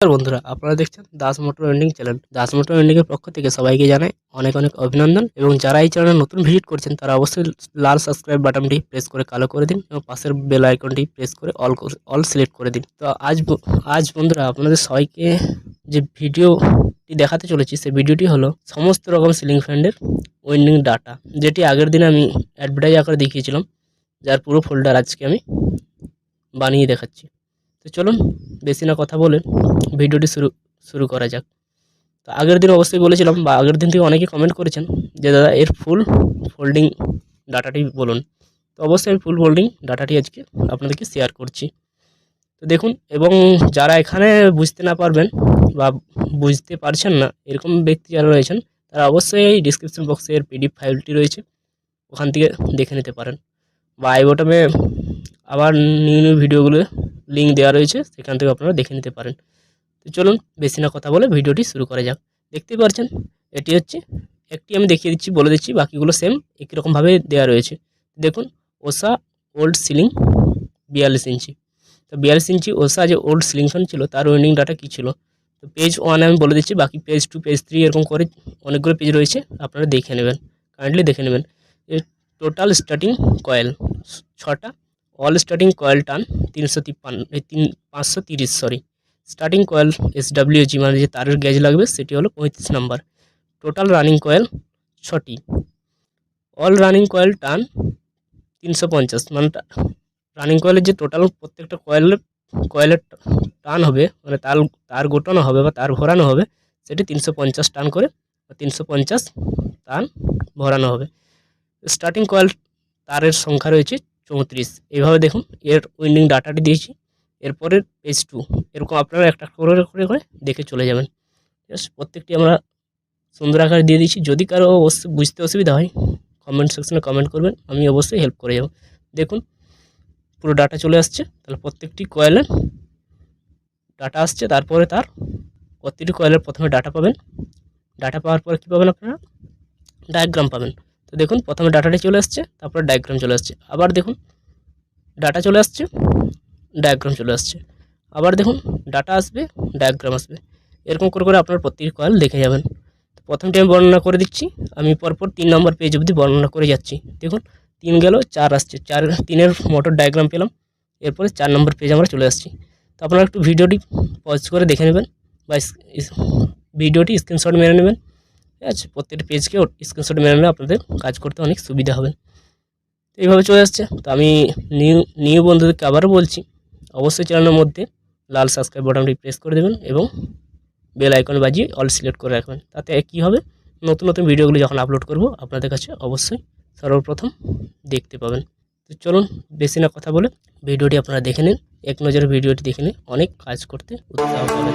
নমস্কার বন্ধুরা, আপনারা দেখছেন Das motor winding channel. Das motor winding এর পক্ষ থেকে সবাইকে জানাই অনেক অনেক অভিনন্দন এবং যারা এই চ্যানেলে নতুন ভিজিট করছেন, তারা অবশ্যই লাল সাবস্ক্রাইব বাটনটি প্রেস করে কালো করে দিন এবং পাশের বেল আইকনটি প্রেস করে অল অল সিলেক্ট করে দিন। তো আজ আজ বন্ধুরা আপনাদের সবাইকে যে ভিডিওটি দেখাতে চলেছি, সেই ভিডিওটি হলো সমস্ত রকম সিলিং ফ্যানের ওয়েন্ডিং ডাটা, যেটি আগের দিনে আমি অ্যাডভার্টাইজ আকারে দেখিয়েছিলাম, যার পুরো ফোল্ডার আজকে আমি বানিয়ে দেখাচ্ছি। তো চলুন বেশি না কথা বলে ভিডিওটি শুরু শুরু করা যাক। তো আগের দিন অবশ্যই বলেছিলাম বা আগের দিন থেকে অনেকে কমেন্ট করেছেন যে, দাদা, এর ফুল ফোল্ডিং ডাটাটি বলুন। তো অবশ্যই আমি ফুল ফোল্ডিং ডাটাটি আজকে আপনাদেরকে শেয়ার করছি। তো দেখুন, এবং যারা এখানে বুঝতে না পারবেন বা বুঝতে পারছেন না, এরকম ব্যক্তি যারা রয়েছেন, তারা অবশ্যই এই ডিসক্রিপশন বক্সে এর পিডিএফ ফাইলটি রয়েছে, ওখান থেকে দেখে নিতে পারেন। বা আই বটমে আবার নিউ নিউ ভিডিওগুলো লিঙ্ক দেওয়া রয়েছে, সেখান থেকে আপনারা দেখে নিতে পারেন। তো চলুন বেশি না কথা বলে ভিডিওটি শুরু করা যাক। দেখতেই পাচ্ছেন এটি হচ্ছে একটি আমি দেখিয়ে দিচ্ছি, বলে দিচ্ছি, বাকিগুলো সেম একই রকমভাবে দেওয়া রয়েছে। দেখুন ওষা ওল্ড সিলিং বিয়াল্লিশ ইঞ্চি। তো বিয়াল্লিশ ইঞ্চি ওষা যে ওল্ড সিলিং ফ্যান ছিল, তার ওয়েন্ডিং ডাটা কী ছিল? তো পেজ ওয়ানে আমি বলে দিচ্ছি, বাকি পেজ টু পেজ থ্রি এরকম করে অনেকগুলো পেজ রয়েছে, আপনারা দেখে নেবেন কাইন্ডলি দেখে নেবেন। টোটাল স্টার্টিং কয়েল ছটা অল স্টার্টিং কয়েল টান তিনশো তিপ্পান্ন, এই তিন, পাঁচশো তিরিশ sorry starting coil S WG মানে যে তারের গ্যাজ লাগবে, সেটি হলো পঁয়ত্রিশ নাম্বার টোটাল রানিং কয়েল ছটি। অল রানিং কয়েল টান তিনশো পঞ্চাশ মানে রানিং কয়েলের যে টোটাল প্রত্যেকটা কয়েলের কয়েলের টান হবে মানে তার তার গোটানো হবে বা তার ভরানো হবে, সেটি তিনশো পঞ্চাশ টান করে বা তিনশো পঞ্চাশ টান ভরানো হবে। স্টার্টিং কয়েল তারের সংখ্যা রয়েছে চৌত্রিশ। এইভাবে দেখুন, এর উইন্ডিং ডাটাটি দিয়েছি। এরপরের পেজ টু এরকম আপনারা একটা করে করে করে দেখে চলে যাবেন। ঠিক প্রত্যেকটি আমরা সুন্দর আকারে দিয়ে দিচ্ছি যদি কারও অবশ্যই বুঝতে অসুবিধা হয় কমেন্ট সেকশনে কমেন্ট করবেন, আমি অবশ্যই হেল্প করে যাব। দেখুন, পুরো ডাটা চলে আসছে। তাহলে প্রত্যেকটি কয়েলের ডাটা আসছে। তারপরে তার প্রতিটি কয়েলের প্রথমে ডাটা পাবেন। ডাটা পাওয়ার পরে কী পাবেন আপনারা? ডায়াগ্রাম পাবেন। তো দেখুন, প্রথমে ডাটাটি চলে আসছে, তারপরে ডায়াগ্রাম চলে আসছে। আবার দেখুন ডাটা চলে আসছে ডায়াগ্রাম চলে আসছে। আবার দেখুন ডাটা আসবে ডায়াগ্রাম আসবে। এরকম করে করে আপনার প্রতিটি কয়েল দেখে যাবেন। তো প্রথমটি আমি বর্ণনা করে দিচ্ছি। আমি পরপর তিন নম্বর পেজ অবধি বর্ণনা করে যাচ্ছি। দেখুন, তিন গেল, চার আসছে। চার, তিনের মোটর ডায়াগ্রাম পেলাম। এরপরে চার নম্বর পেজ আমরা চলে আসছি। তো আপনারা একটু ভিডিওটি পজ করে দেখে নেবেন বা ভিডিওটি স্ক্রিনশট মেরে নেবেন। ঠিক আছে? প্রত্যেকটি পেজকে স্ক্রিনশট মেরে নিলে আপনাদের কাজ করতে অনেক সুবিধা হবে। তো এইভাবে চলে আসছে। তো আমি নিউ নিউ বন্ধুদেরকে আবারও বলছি, অবশ্যই চ্যানেলের মধ্যে লাল সাবস্ক্রাইব বাটনটি প্রেস করে দেবেন এবং বেল আইকন বাজিয়ে অল সিলেক্ট করে রাখবেন। তাতে কী হবে? নতুন নতুন ভিডিওগুলো যখন আপলোড করব, আপনাদের কাছে অবশ্যই সর্বপ্রথম দেখতে পাবেন। তো চলুন, বেশি না কথা বলে ভিডিওটি আপনারা দেখে নিন। এক নজরে ভিডিওটি দেখে নিন অনেক কাজ করতে উৎসাহ পাবেন।